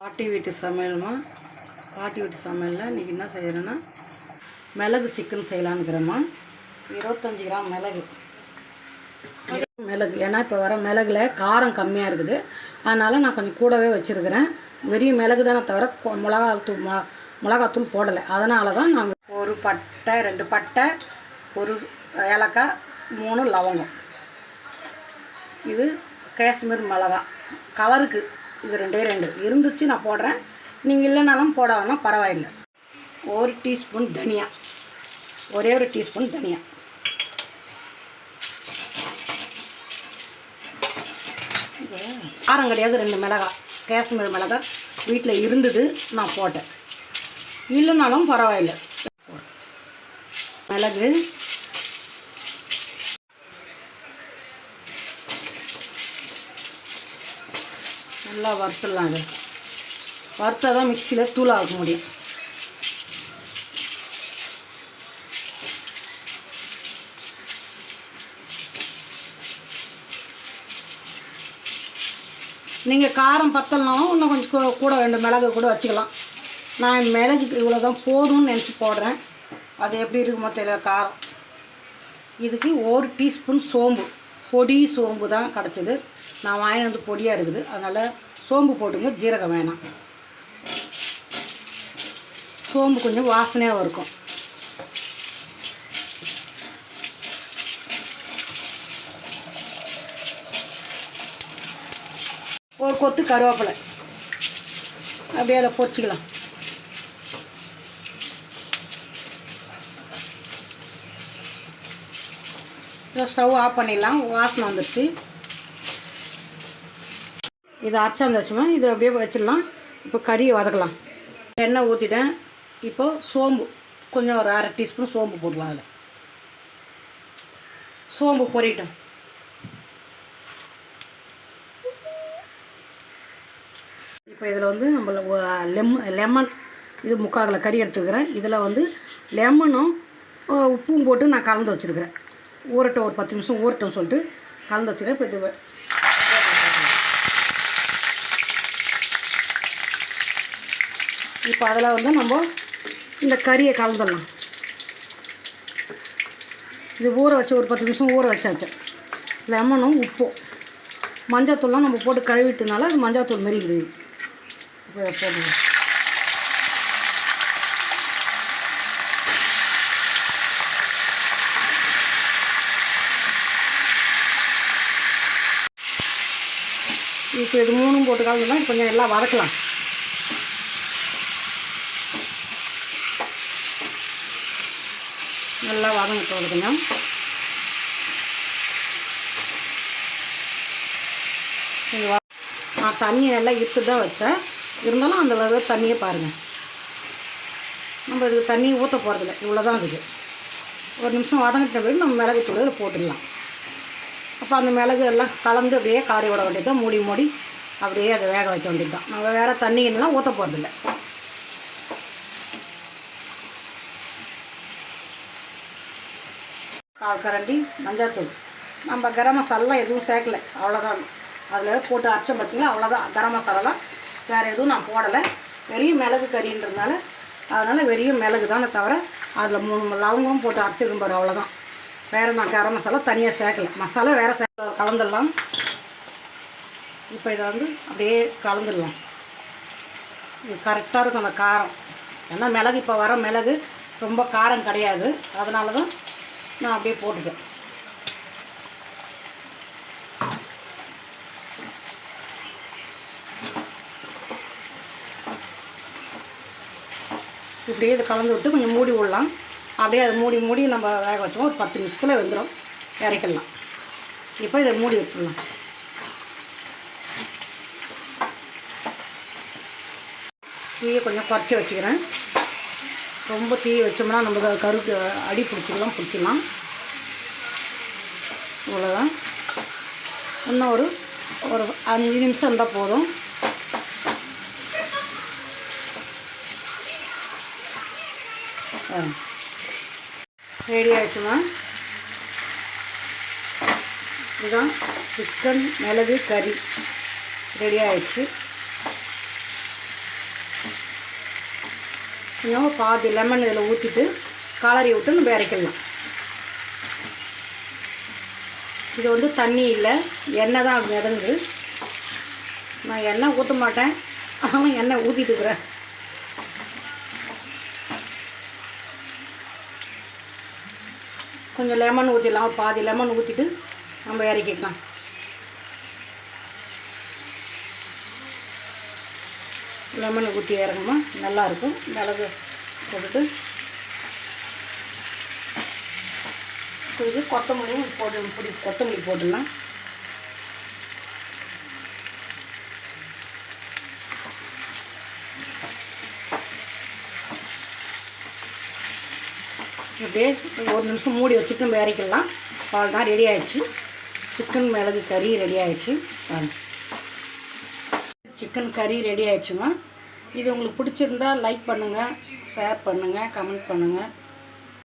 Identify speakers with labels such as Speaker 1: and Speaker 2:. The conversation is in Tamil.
Speaker 1: பாட்டி வீட்டு சமையல்மா? பாட்டி வீட்டு சமையலில் இன்றைக்கி என்ன செய்கிறேன்னா மிளகு சிக்கன் செய்யலான்னுக்கிறேம்மா. இருபத்தஞ்சி கிராம் மிளகு. மிளகு. ஏன்னா இப்போ வர மிளகுல காரம் கம்மியாக இருக்குது. அதனால் நான் கொஞ்சம் கூடவே வச்சுருக்கிறேன். வெறும் மிளகு தானே தவிர மிளகாத்தூள் மிளகா மிளகாத்தூள் போடலை. அதனால தான் நான் ஒரு பட்டை ரெண்டு பட்டை ஒரு ஏலக்காய் மூணு லவங்கம். இது காஷ்மீர் மிளகா கலருக்கு இது ரெண்டே ரெண்டு. இருந்துச்சு நான் போடுறேன். நீங்கள் இல்லைனாலும் போட வேணாம் பரவாயில்லை. ஒரு டீஸ்பூன் தனியா. ஒரே ஒரு டீஸ்பூன் தனியா. காரம் கிடையாது ரெண்டு மிளகா காஷ்மீர் மிளகா வீட்டில் இருந்தது நான் போட்டேன். இல்லைனாலும் பரவாயில்லை. மிளகு நல்லா வறுத்துடலாம் அது வறுத்தா தான் மிக்சியில் தூளாக முடியும். நீங்கள் காரம் பத்தலனாலும் இன்னும் கொஞ்சம் கூ- கூட ரெண்டு மிளகு கூட வச்சுக்கலாம். நான் மிளகுக்கு இவ்வளோ தான் போதும்னு நினச்சி போடுறேன். அது எப்படி இருக்குமோ தெரியல காரம். இதுக்கு ஒரு டீஸ்பூன் சோம்பு. பொடி சோம்பு தான் கிடச்சிது. நான் வாங்கி வந்து பொடியாக இருக்குது. அதனால் சோம்பு போட்டுங்க ஜீரகம் வேணாம். சோம்பு கொஞ்சம் வாசனையாக இருக்கும். ஒரு கொத்து கருவேப்பிலை. அப்படியே அதை பொரிச்சிக்கலாம். ஸ்டவ் ஆஃப் பண்ணிடலாம். வாசனை வந்துடுச்சு இது அரைச்சா வந்துச்சுமா? இது அப்படியே வச்சிடலாம். இப்போ கறியை வதக்கலாம். எண்ணெய் ஊற்றிட்டேன் இப்போ சோம்பு. கொஞ்சம் ஒரு அரை டீஸ்பூன் சோம்பு போடலாம் அதில். சோம்பு பொறிட்டோம் இப்போ இதில் வந்து நம்மள லெம் லெமன் இது முக்கால் கறி எடுத்துக்கிறேன். இதில் வந்து லெமனும் உப்பும் போட்டு நான் கலந்து வச்சுருக்கிறேன். ஊறட்டும் ஒரு பத்து நிமிஷம் ஊறட்டும் சொல்லிட்டு கலந்து வச்சுருக்கேன் இப்போ இது இப்போ அதில் வந்து நம்ம இந்த கறியை கலந்துடலாம். இது ஊற வச்சு ஒரு பத்து நிமிஷம் ஊற வச்சாச்சு. லெமனும் உப்பும். மஞ்சத்தூள்லாம் நம்ம போட்டு கழுவிட்டனால அது மஞ்சத்தூள் மாரி இருக்குது. இப்போ போடுவோம். இப்போ இது மூணும் போட்டு கலந்துலாம் கொஞ்சம் எல்லாம் வதக்கலாம். நல்லா வதங்கிட்டு அது கொஞ்சம் கொஞ்சம் நான் தண்ணியை எல்லாம் இட்டு தான் வச்சேன். இருந்தாலும் அந்த அளவு தண்ணியை பாருங்கள் நம்ம இதுக்கு தண்ணி ஊற்ற போகிறதில்ல இவ்வளோ தான் இருக்குது. ஒரு நிமிஷம் வதங்கிட்ட பிறகு நம்ம மிளகு தூள் போட்டுடலாம். அப்போ அந்த மிளகு எல்லாம் கலந்து அப்படியே காரி விட வேண்டியது தான். மூடி மூடி அப்படியே அதை வேக வைக்க வேண்டியது தான். நம்ம வேறு தண்ணியெல்லாம் ஊற்ற போகிறதில்ல கால் கரண்டி மஞ்சாத்தூள் நம்ம கரம் மசாலாலாம் எதுவும் சேர்க்கல. அவ்வளோதான் அதில் போட்டு அரைச்சோம் பார்த்தீங்களா அவ்வளோதான் கரம் மசாலாலாம் வேறு எதுவும் நான் போடலை. வெறியும் மிளகு கறின்றதுனால அதனால் வெறியும் மிளகு தானே தவிர அதில் மூணு லவங்கம் போட்டு அரைச்சிருக்கும் பாரு அவ்வளோதான் வேறு நான் கரம் மசாலா தனியாக சேர்க்கல. மசாலா வேறு சேர்க்க கலந்துடலாம். இப்போ இதை வந்து அப்படியே கலந்துடலாம். இது கரெக்டாக இருக்கும் அந்த காரம். ஏன்னா மிளகு இப்போ வர மிளகு ரொம்ப காரம் கிடையாது. அதனால தான் நான் அப்படியே போட்டுட்டேன். இப்படியே இதை கலந்து விட்டு கொஞ்சம் மூடி விடலாம். அப்படியே அதை மூடி மூடி நம்ம வேக வச்சோம். ஒரு பத்து நிமிஷத்தில் வெந்துடும் இறக்கிடலாம். இப்போ இதை மூடி விட்டுடலாம் தீயை கொஞ்சம் குறைச்சி வச்சுக்கிறேன். ரொம்ப தீ வச்சோம்னா நம்ம கருக்கு அடி பிடிச்சிக்கலாம் பிடிச்சிடலாம். இவ்வளோதான் இன்னும் ஒரு ஒரு அஞ்சு நிமிஷம் இருந்தால் போதும். ஆ. ரெடி ஆயிடுச்சுமா இதுதான் சிக்கன் மிளகு கறி. ரெடி ஆயிடுச்சு. இன்னும் பாதி லெமன் இதில் ஊற்றிட்டு கலரி விட்டு நம்ம இறக்கிடலாம். இது வந்து தண்ணி இல்லை எண்ணெய் தான் மிதங்குது நான் எண்ணெய் ஊற்ற மாட்டேன். ஆனால் எண்ணெய் ஊற்றிட்டு கொஞ்சம் லெமன் ஊற்றிடலாம் பாதி லெமன் ஊற்றிட்டு நம்ம இறக்கிக்கலாம். லெமனை ஊற்றி இறங்கணுமா நல்லாயிருக்கும் மிளகு போட்டுட்டு இது கொத்தமல்லியும் போட்டு பிடி கொத்தமல்லி போட்டுடலாம். அப்படியே ஒரு நிமிஷம் மூடி வச்சுட்டு வேறிக்கலாம் இறக்கிடலாம். அவ்வளோதான் ரெடி ஆயிடுச்சு. சிக்கன் மிளகு கறி ரெடி ஆயிடுச்சு. சிக்கன் கறி ரெடி ஆயிடுச்சுமா. இது உங்களுக்கு பிடிச்சிருந்தா லைக் பண்ணுங்கள் ஷேர் பண்ணுங்கள் கமெண்ட் பண்ணுங்கள்